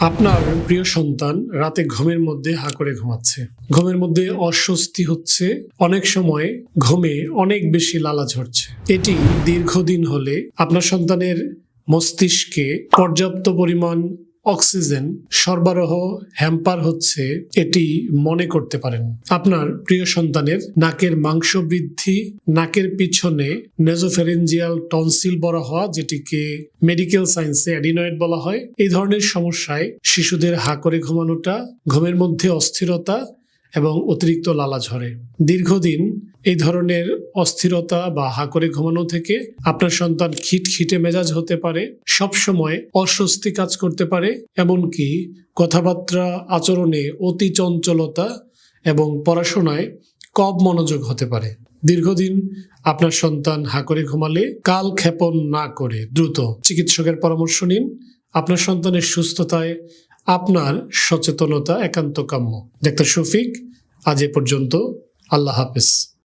আপনার প্রিয় সন্তান রাতে ঘুমের মধ্যে হা করে ঘুমাচ্ছে। ঘুমের মধ্যে অস্বস্তি হচ্ছে, অনেক সময় ঘুমে অনেক বেশি লালা ঝরছে। এটি দীর্ঘদিন হলে আপনার সন্তানের মস্তিষ্কে পর্যাপ্ত পরিমাণ অক্সিজেন সরবরাহ, হ্যাম্পার হচ্ছে এটি মনে করতে পারেন। আপনার প্রিয় সন্তানের নাকের মাংস বৃদ্ধি, নাকের পিছনে নেজোফেরেঞ্জিয়াল টনসিল বড় হওয়া, যেটিকে মেডিকেল সায়েন্সে অ্যাডিনয়েড বলা হয়, এই ধরনের সমস্যায় শিশুদের হা করে ঘুমানোটা, ঘুমের মধ্যে অস্থিরতা এবং অতিরিক্ত লালা ঝরে। দীর্ঘদিন এই ধরনের অস্থিরতা বা হা করে ঘুমানো থেকে আপনার সন্তান খিটখিটে মেজাজ হতে পারে সব সময় অস্বস্তি কাজ করতে পারে, এমনকি কথাবার্তা, আচরণে অতি চঞ্চলতা এবং পড়াশোনায় কম মনোযোগ হতে পারে। দীর্ঘদিন আপনার সন্তান হা করে ঘুমালে কাল ক্ষেপণ না করে দ্রুত চিকিৎসকের পরামর্শ নিন। আপনার সন্তানের সুস্থতায় আপনার সচেতনতা একান্ত কাম্য ডাক্তার শফিক, আজ এ পর্যন্ত। আল্লাহ হাফেজ।